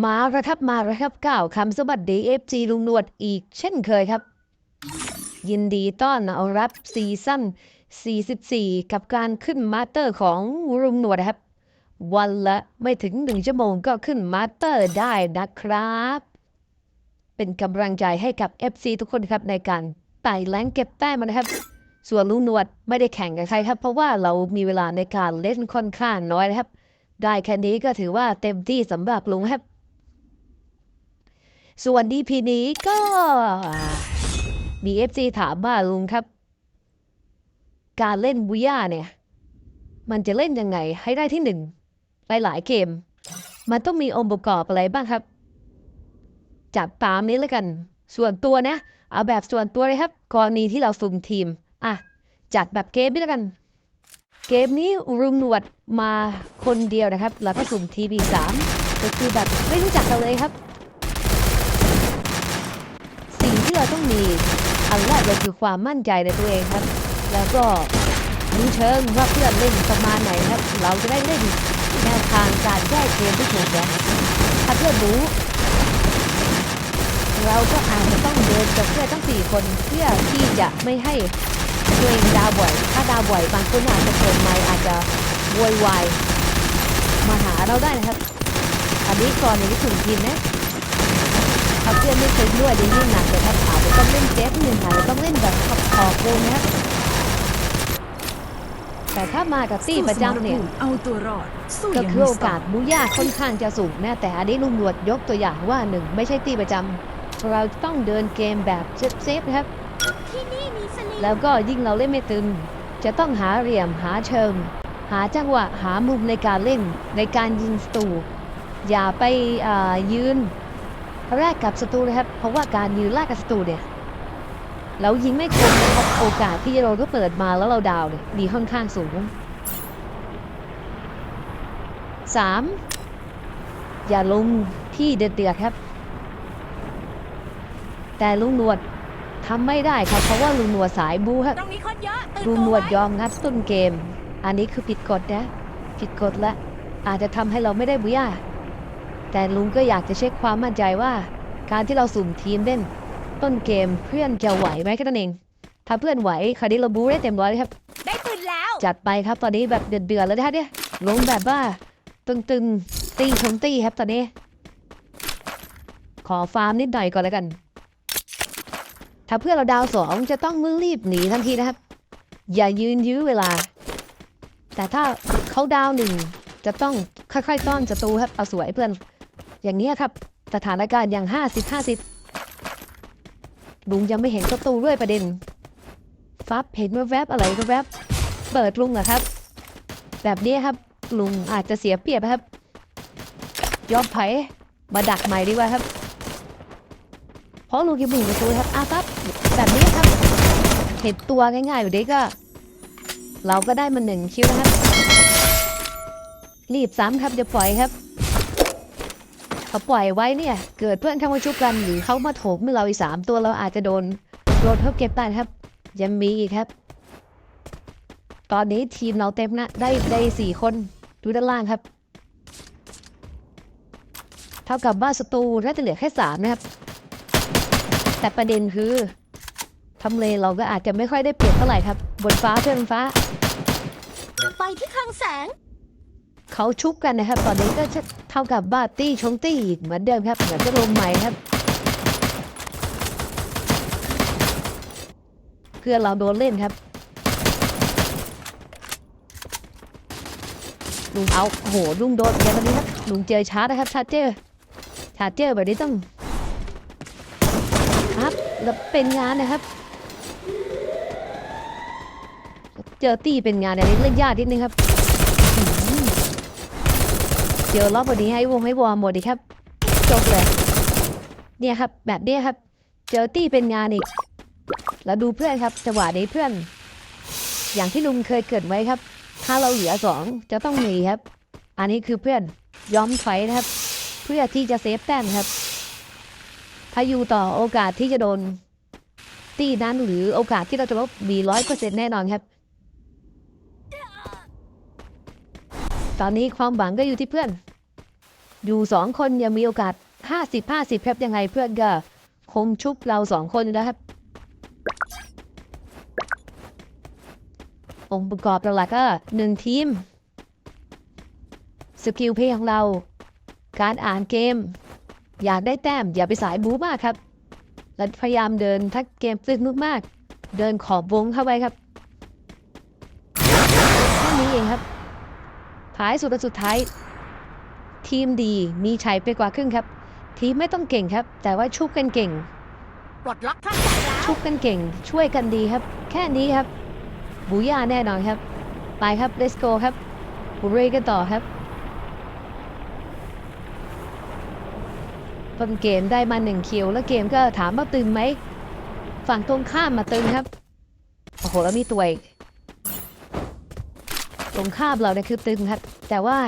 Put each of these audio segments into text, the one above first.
มาระทับมาระทับก้าวคำสวัสดีเอฟจีลุงหนวดอีกเช่นเคยครับ ยินดีต้อนรับซีซั่น 44 กับการขึ้นมาสเตอร์ของลุงหนวดครับ วันละไม่ถึงหนึ่งชั่วโมงก็ขึ้นมาสเตอร์ได้นะครับ เป็นกำลังใจให้กับ FC ทุกคนครับในการไต่แรงเก็บแต้มนะครับ ส่วนลุงหนวดไม่ได้แข่งกับใครครับ เพราะว่าเรามีเวลาในการเล่นค่อนข้างน้อยนะครับ ได้แค่นี้ก็ถือว่าเต็มที่สำหรับลุงครับ ส่วนดีพีนี้ก็มีเอฟซีถามว่าลุงครับ การเล่นบุย่าเนี่ย มันจะเล่นยังไงให้ได้ที่หนึ่งหลายๆเกม มันต้องมีองค์ประกอบอะไรบ้างครับจับตามนี้แล้วกัน ส่วนตัวนะ เอาแบบส่วนตัวเลยครับ กรณีที่เราสุ่มทีม อะ จัดแบบเกมนี้แล้วกัน เกมนี้รุงหนวดมาคนเดียวนะครับ แล้วก็สุ่มทีมอีกสามก็คือแบบไม่รู้จักกันเลยครับ สิ่งที่ เราต้องมีอันแรกเลยคือความมั่นใจในตัวเองครับ แล้วก็รู้เชิงว่าเพื่อนเล่นประมาณไหนครับ เราจะได้เล่นแนวทางการแก้เกมที่ถูกนะถ้าเพื่อนรู้เราก็อาจจะต้องเดินกับเพื่อนทั้งสี่คนเพื่อที่จะไม่ให้ตัวเองดาวบ่อย ถ้าดาวบ่อยบางคนอาจจะเปิดไมค์อาจจะโวยวายมาหาเราได้นะครับ อันนี้ก่อนในที่ถึงทีมนะ เพื่อนไม่เคยด้วยจะยิ่งหนักเลยครับอาจะต้องเล่นเซฟหนึ่งอาจจะต้องเล่นแบบขอบขอบวงนะแต่ถ้ามากับตี้ประจำเนี่ยเอาตัวรอดก็คือโอกาสบุยากค่อนข้างจะสูงนะแต่อันนี้ลุงหนวดยกตัวอย่างว่าหนึ่งไม่ใช่ตีประจำเราต้องเดินเกมแบบเซฟๆนะครับแล้วก็ยิ่งเราเล่นไม่ตึงจะต้องหาเหลี่ยมหาเชิงหาจังหวะหามุมในการเล่นในการยิงศัตรูอย่าไปยืน แรกกับศัตรูนะครับ เพราะว่าการยืนแรกกับศัตรูเนี่ยเรายิงไม่คมนะครับโอกาสที่เราก็เปิดมาแล้วเราดาวเนี่ยมีค่อนข้างสูงสามอย่าลงที่เดือดๆครับ แต่ลุงหนวดทำไม่ได้ครับ เพราะว่าลุงหนวดสายบูครับตรงนี้คนเยอะตื่นลุงตัวหนวดไว้ยอมงัดต้นเกม อันนี้คือผิดกฎนะ ผิดกฎและอาจจะทำให้เราไม่ได้บุย่า แต่ลุงก็อยากจะเช็คความมั่นใจว่า การที่เราสุ่มทีมเล่น ต้นเกมเพื่อนจะไหวไหมแค่นั้นเอง ถ้าเพื่อนไหวคราวนี้เราบูได้เต็มร้อยเลยครับ ได้ปืนแล้ว จัดไปครับตอนนี้แบบเดือดๆแล้วนะเนี่ยลงแบบว่า ตึงๆตีชนตีครับตอนนี้ ขอฟาร์มนิดหน่อยก่อนแล้วกัน ถ้าเพื่อนเราดาวสองจะต้องมึงรีบหนีทันทีนะครับ อย่ายืนยื้อเวลา แต่ถ้าเขาดาวหนึ่งจะต้องค่อยๆต้อนศัตรูครับเอาสวยเพื่อน อย่างนี้ครับ สถานการณ์อย่างห้าสิบห้าสิบลุงยังไม่เห็นศัตรูด้วยประเด็น ฟับเห็นว่าแวบอะไรก็แวบ เปิดลุงเหรอครับ แบบนี้ครับ ลุงอาจจะเสียเปรียบครับ ยอมไผมาดักใหม่ดีกว่าครับเพราะลุงกินบุญประตูครับอาครับแบบนี้ครับ เห็นตัวง่ายๆอยู่ดีก็ เราก็ได้มาหนึ่งคิวนะครับ รีบซ้ำครับจะปล่อยครับ พอปล่อยไว้เนี่ย เกิดเพื่อนเข้ามาชุบกันหรือเขามาโถมเราอีกสามตัวเราอาจจะโดนโดนเพิ่มเก็บได้ครับ ยังมีอีกครับ ตอนนี้ทีมเราเต็มนะ ได้ได้สี่คนดูด้านล่างครับ เท่ากับว่าศัตรูน่าจะเหลือแค่สามนะครับ แต่ประเด็นคือทำเลเราก็อาจจะไม่ค่อยได้เปรียบเท่าไหร่ครับ บนฟ้าเพื่อนฟ้าไฟที่คลังแสง เขาชุบกันนะครับ ตอนนี้ก็จะเท่ากับบ้าตี้ชงตี้อีกเหมือนเดิมครับเหมือนจะลงใหม่ครับ เพื่อเราโดนเล่นครับลุงเอาโหลุงโดนอย่างนี้ครับลุงเจอชาร์จนะครับชาร์จเจอชาร์จเจอแบบนี้ต้องครับแล้วเป็นงานนะครับ เจอตี้เป็นงานอันนี้เล่นยากนิดนึงครับ เจอรอบพอดีให้วงให้วอร์มหมดดีครับจบเลยเนี่ยครับแบบเนี้ยครับ เจอตี้เป็นงานอีก แล้วดูเพื่อนครับจังหวะนี้เพื่อน อย่างที่ลุงเคยเกิดไว้ครับ ถ้าเราเหลือสองจะต้องหนีครับ อันนี้คือเพื่อนยอมถอยนะครับ เพื่อที่จะเซฟแต้มครับ ถ้าอยู่ต่อโอกาสที่จะโดน ตีนั้นหรือโอกาสที่เราจะลบมีร้อยเปอร์เซ็นต์แน่นอนครับ ตอนนี้ความหวังก็อยู่ที่เพื่อน อยู่สองคนยังมีโอกาสห้าสิบห้าสิบครับยังไงเพื่อนก็คงชุบเราสองคนอยู่แล้วครับ องค์ประกอบหลักๆก็หนึ่งทีม สกิลเพย์ของเรา การอ่านเกม อยากได้แต้มอย่าไปสายบู๊มากครับ และพยายามเดินถ้าเกมตึกมากๆเดินขอบวงเข้าไปครับแค่นี้เองครับ ท้ายสุดและสุดท้าย ทีมดีมีชัยไปกว่าครึ่งครับ ทีมไม่ต้องเก่งครับ แต่ว่าชุบกันเก่งปลดล็อกข้างแสงแล้วชุบกันเก่ง ช่วยกันดีครับ แค่นี้ครับ บูย่าแน่นอนครับ ไปครับ let's go ครับบุรีกันต่อครับต้นเกมได้มาหนึ่งคิวแล้วเกมก็ถามว่าตึงไหม ฝั่งตรงข้ามมาตึงครับ โอ้โห แล้วมีตัวอีก ตรงข้ามเราเนี่ยคือตึงครับ แต่ว่า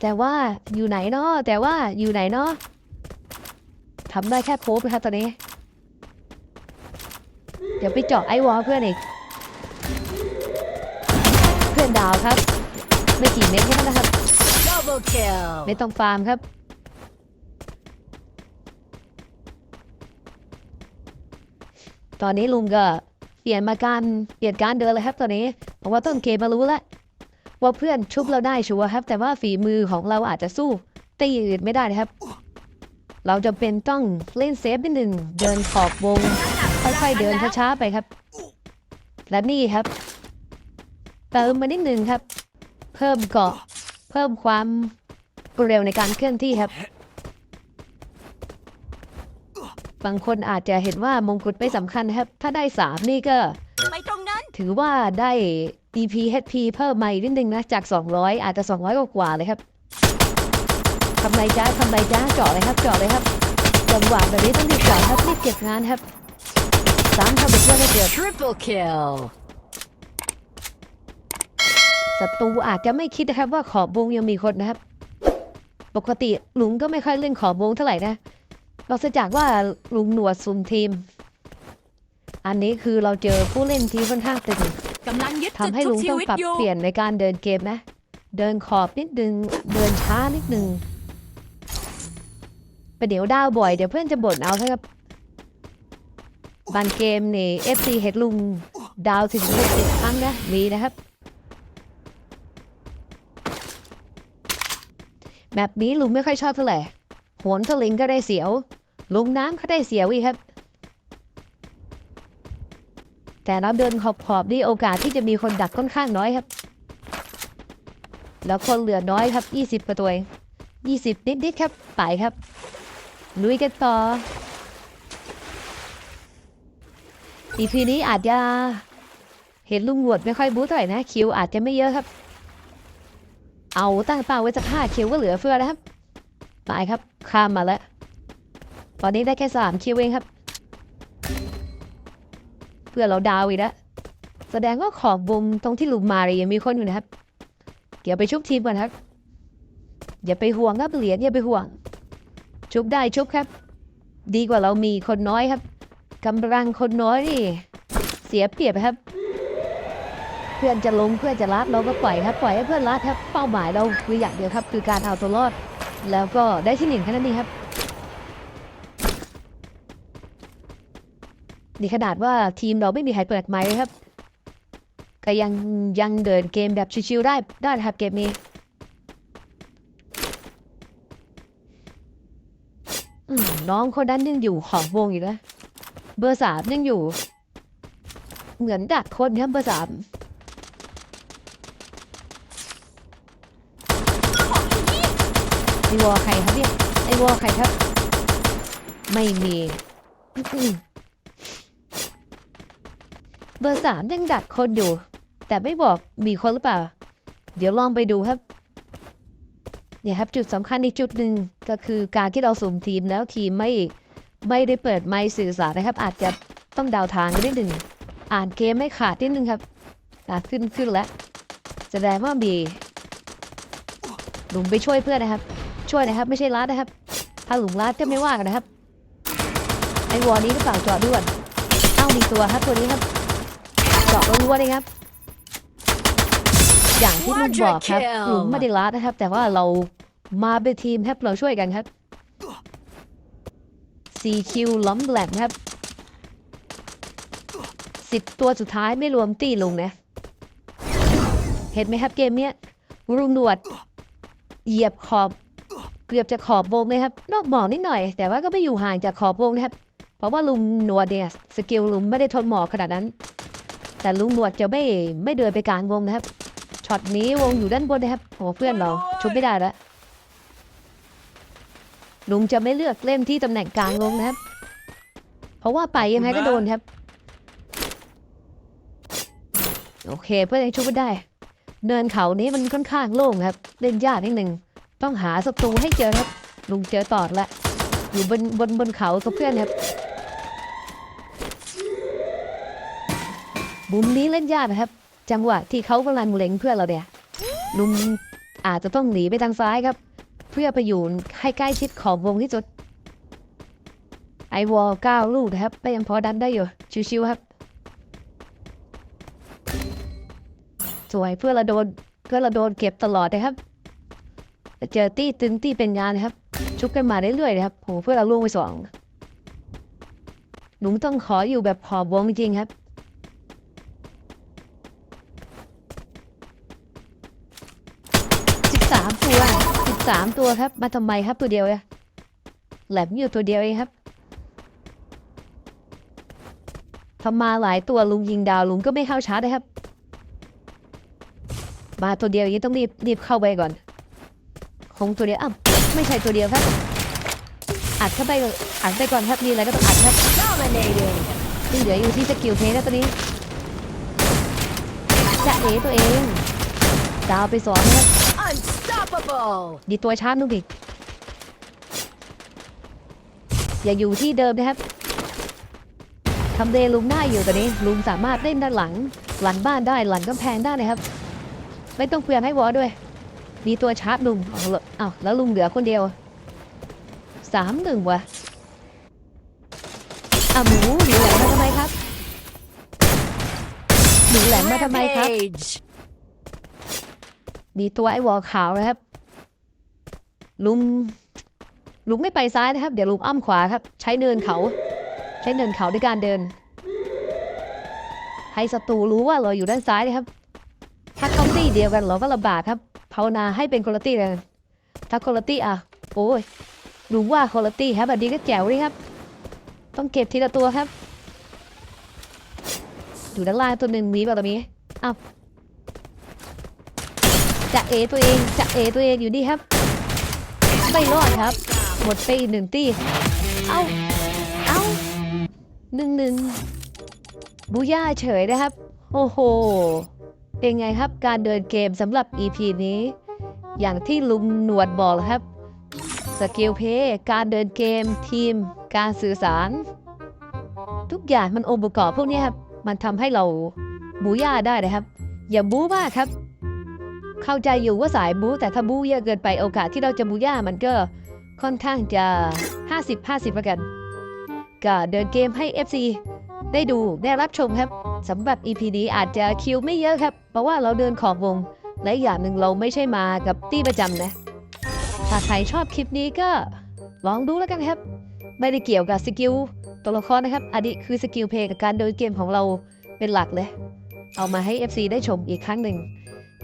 แต่ว่าอยู่ไหนเนาะแต่ว่าอยู่ไหนเนาะทำได้แค่โพสต์ครับตอนนี้ เดี๋ยวไปเจาะไอวอลเพื่อนอีก เพื่อนดาวครับ ไม่กี่เม็ดแค่นั้นนะครับ ไม่ต้องฟาร์มครับตอนนี้ลุงก็ เปลี่ยนมาการเปลี่ยนการเดินเลยครับตอนนี้เพราะว่าต้นเกมมารู้แล้วว่าเพื่อนชุบเราได้ชัวร์ครับ แต่ว่าฝีมือของเราอาจจะสู้ตีอื่นไม่ได้นะครับ เราจะเป็นต้องเล่นเซฟนิดหนึ่งเดินขอบวงค่อยๆเดินช้าๆไปครับ และนี่ครับเติมมานิดหนึ่งครับ เพิ่มเกาะเพิ่มความเร็วในการเคลื่อนที่ครับ บางคนอาจจะเห็นว่ามงกุฎไม่สำคัญนะครับ ถ้าได้สามนี่ก็ไปตรงนั้น ถือว่าได้ EP HP เพิ่มมาอีกนิดนึงนะ จาก 200 อาจจะ 200 กว่าๆเลยครับทำไรจ้าทำไรจ้าเจาะเลยครับเจาะเลยครับจังหวะแบบนี้ต้องรีบเจาะครับรีบเก็บงานครับสามทำไปเพื่อให้เกิด triple kill ศัตรูอาจจะไม่คิดนะครับว่าขอบวงยังมีคนนะครับ ปกติลุงก็ไม่ค่อยเล่นขอบวงเท่าไหร่นะ นอกจากว่าลุงหนวดซุมทีม อันนี้คือเราเจอผู้เล่นที่ค่อนข้างตึงกำลังยึดทำให้ลุงต้องปรับเปลี่ยนในการเดินเกมนะ เดินขอบนิดนึง เดินช้านิดนึงประเดี๋ยวดาวบ่อยเดี๋ยวเพื่อนจะบ่นเอาครับบางเกมนี่ FC เห็ดลุงดาวถึง60ครั้งนะมีนะครับ แบบนี้ลุงไม่ค่อยชอบเท่าไหร่โหนสลิงก็ได้เสียว ลุงน้ำก็ได้เสียวอีกครับ แต่เราเดินขอบขอบๆนี่โอกาสที่จะมีคนดักค่อนข้างน้อยครับ แล้วคนเหลือน้อยครับ 20กว่าตัวเอง20นิดๆครับ ไปครับ ลุยกันต่อ EP นี้อาจจะเห็นลุงหวดไม่ค่อยบู๊เท่าไหร่นะ คิวอาจจะไม่เยอะครับ เอาตั้งเป้าไว้สักห้าคิวก็เหลือเฟือนะครับ ไปครับ ข้ามมาแล้ว ตอนนี้ได้แค่สามคิวเองครับ เพื่อเราดาวอีกแล้วแสดงว่าขอบวงตรงที่ลุมมาเลยยังมีคนอยู่นะครับเดี๋ยวไปชุบทีมก่อนครับ อย่าไปห่วงครับเหรียญอย่าไปห่วง ชุบได้ชุบครับ ดีกว่าเรามีคนน้อยครับกำลังคนน้อยนี่เสียเปรียบครับ เพื่อนจะลงเพื่อนจะรัดเราก็ปล่อยครับปล่อยให้เพื่อนรัดครับเป้าหมายเราคืออย่างเดียวครับ คือการเอาตัวรอด แล้วก็ได้ที่หนึ่งแค่นั้นเองครับ นี่ขนาดว่าทีมเราไม่มีใครเปิดไมค์เลยครับ ก็ยังยังเดินเกมแบบชิวๆได้ได้ครับเกมนี้น้องคนนั้นยังอยู่ของวงอยู่นะเบอร์สามยังอยู่ เหมือนดักคนครับเบอร์สามไอวอใครครับเนี่ยไอวอใครครับ ไม่มี เบอร์สามยังดักคนอยู่ แต่ไม่บอกมีคนหรือเปล่า เดี๋ยวลองไปดูครับเนี่ยครับจุดสำคัญอีกจุดหนึ่งก็คือการที่เราสุ่มทีมแล้วทีมไม่ไม่ได้เปิดไมค์สื่อสารนะครับ อาจจะต้องเดาวทางกันนิดหนึ่งอ่านเกมไม่ขาดนิดนึงครับอะขึ้นขึ้นแล้วแสดงว่ามีหลุมไปช่วยเพื่อนนะครับ ช่วยนะครับ ไม่ใช่รัดนะครับ ถ้าหลุมรัดก็ไม่ว่ากันนะครับไอ้วอนี้หรือเปล่าจอดด้วยเอ้ามีตัวครับตัวนี้ครับ เจาะรัวๆเลยครับ อย่างที่ลุงบอกครับ Quadra kill ลุงไม่ได้ล้านะครับ แต่ว่าเรามาเป็นทีมครับเราช่วยกันครับ4คิวล้อมแหลมครับ10ตัวสุดท้ายไม่รวมตีลุงนะ เห็นไหมครับเกมเนี้ยลุงหนวด เหยียบขอบ เกือบจะขอบวงเลยครับ นอกหมอกนิดหน่อย แต่ว่าก็ไม่อยู่ห่างจากขอบวงนะครับ เพราะว่าลุงหนวดเนี่ยสกิลลุงไม่ได้ทนหมอกขนาดนั้น แต่ลุงหนวดจะไม่ไม่เดินไปกลางวงนะครับช็อตนี้วงอยู่ด้านบนนะครับโอ้เพื่อนเราชุบไม่ได้แล้วลุงจะไม่เลือกเล่นที่ตำแหน่งกลางวงนะครับ เพราะว่าไปยังไงก็โดนครับ โอเคเพื่อนยังชุบไม่ได้ เนินเขานี้มันค่อนข้างโล่งครับ เล่นยากนิดหนึ่งต้องหาศัตรูให้เจอครับ ลุงเจอตอดละอยู่บนบนบนเขากับเพื่อนครับ มุมนี้เล่นยากนะครับ จังหวะที่เขากำลังเล็งเพื่อเราเนี่ยลุงอาจจะต้องหนีไปทางซ้ายครับ เพื่อไปอยู่ให้ใกล้ชิดขอบวงที่สุดไอวอลเก้าลูกนะครับก็ยังพอดันได้อยู่ ชิวๆครับ สวยเพื่อเราโดนเพื่อเราโดนเก็บตลอดนะครับ เจอตี้ตึงตี้เป็นงานนะครับ ชุบกันมาเรื่อยๆนะครับโหเพื่อเราล่วงไปสองลุงต้องขออยู่แบบขอบวงจริงครับสามตัว สามตัวครับ มาทำไมครับตัวเดียวอะแหลมอยู่ตัวเดียวเองครับทำมาหลายตัวลุงยิงดาวลุงก็ไม่เข้าชาร์จนะครับ มาตัวเดียวอย่างนี้ต้องรีบรีบเข้าไปก่อน คงตัวเดียวอ้าวไม่ใช่ตัวเดียวครับ อัดเข้าไปอัดไปก่อนครับมีอะไรก็ต้องอัดครับ Dominating. ที่เหลืออยู่ที่สกิลเพย์นะตัวนี้จะเอตัวเองดาวไปสองครับ Unstoppable. ดีตัวชาร์จลูกอีกอย่าอยู่ที่เดิมนะครับทำเลลุงหน้าอยู่ตอนนี้ ลุงสามารถเล่นด้านหลัง หลังบ้านได้หลังกำแพงได้นะครับ ไม่ต้องเปลี่ยนให้วอด้วย มีตัวชาร์จลุงเอาละอ้าวแล้วลุงเหลือคนเดียวสามหนึ่งวะอ้าวหมูหนูแหลมมาทำไมครับหนูแหลมมาทำไมครับ Rampage. มีตัวไอ้วอลขาวนะครับ ลุงลุงไม่ไปซ้ายนะครับ เดี๋ยวลุงอ้อมขวาครับ ใช้เนินเขา ใช้เนินเขาในการเดิน ให้ศัตรูรู้ว่าเราอยู่ด้านซ้ายนะครับ ถ้าเขาตี้เดียวกันเราก็ลำบากครับภาวนาให้เป็นคนละตี้กันถ้าคนละตี้อะโอ้ยลุงว่าคนละตี้ครับแบบนี้ก็แจ๋วเลยครับ ต้องเก็บทีละตัวครับ อยู่ด้านล่างตัวหนึ่งมีป่ะตรงนี้ จะเอตัวเองจะเอตัวเองอยู่นี่ครับ ไม่รอดครับ หมดไปอีกหนึ่งตีเอา เอาหนึ่งหนึ่งบูย่าเฉยนะครับ โอ้โห เป็นไงครับการเดินเกมสำหรับ EP นี้ อย่างที่ลุงหนวดบอกครับสกิลเพย์การเดินเกมทีม การสื่อสาร ทุกอย่างมันองค์ประกอบพวกนี้ครับ มันทำให้เราบูย่าได้นะครับ อย่าบู๊มากครับ เข้าใจอยู่ว่าสายบู๊แต่ถ้าบู๊เยอะเกินไปโอกาสที่เราจะบูย่ามันก็ค่อนข้างจะ 50 50ละกันก็เดินเกมให้ FC ได้ดูได้รับชมครับสำหรับ EP นี้อาจจะคิวไม่เยอะครับ เพราะว่าเราเดินขอบวง และอย่างหนึ่งเราไม่ใช่มากับตี้ประจำนะถ้าใครชอบคลิปนี้ก็ลองดูแล้วกันครับ ไม่ได้เกี่ยวกับสกิลตัวละครนะครับ อันนี้คือสกิลเพลย์กับการเดินเกมของเราเป็นหลักเลย เอามาให้ FC ได้ชมอีกครั้งหนึ่ง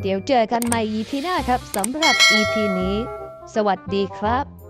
เดี๋ยวเจอกันใหม่ EP หน้าครับสำหรับ EP นี้ สวัสดีครับ